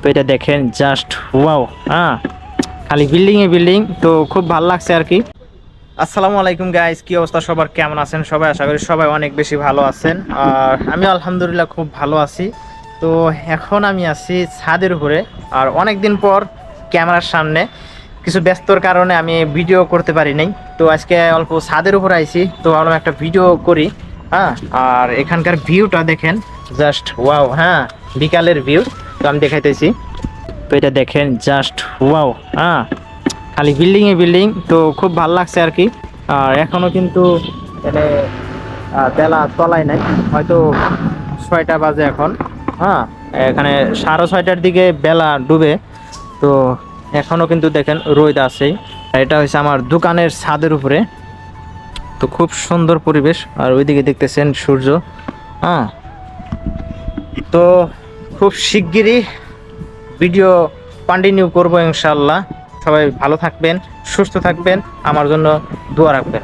তো এটা দেখেন জাস্ট ওয়াও হ্যাঁ। খালি বিল্ডিং এ বিল্ডিং তো খুব ভালো লাগছে আর কি। আসসালামু আলাইকুম গাইস কি অবস্থা? সবার কেমন আছেন? সবাই আশা করি সবাই অনেক বেশি ভালো আছেন। আর আমি আলহামদুলিল্লাহ খুব ভালো আছি। তো এখন আমি আছি ছাদের উপরে। আর অনেক দিন পর ক্যামেরার সামনে। কিছু ব্যস্তর কারণে আমি ভিডিও করতে পারি নাই। তো আজকে অল্প ছাদের উপর আইছি, তো ভাবলাম একটা ভিডিও করি। হ্যাঁ আর এখানকার ভিউটা দেখেন জাস্ট ওয়াও হ্যাঁ বিকালের ভিউ তো আমি দেখাইতেছি। তো এটা দেখেন জাস্ট ওয়াও হ্যাঁ। খালি বিল্ডিং এ বিল্ডিং তো খুব ভালো লাগছে আর কি। আর এখনও কিন্তু মানে বেলা তলায় নাই, হয়তো ছয়টা বাজে এখন হ্যাঁ। এখানে সাড়ে ছয়টার দিকে বেলা ডুবে, তো এখনও কিন্তু দেখেন রোদ আছেই এটা হচ্ছে আমার দোকানের ছাদের উপরে। তো খুব সুন্দর পরিবেশ, আর ওইদিকে দেখতেছেন সূর্য হ্যাঁ। তো খুব শিগগিরই ভিডিও কন্টিনিউ করব ইনশাল্লাহ সবাই ভালো থাকবেন, সুস্থ থাকবেন, আমার জন্য দোয়া রাখবেন।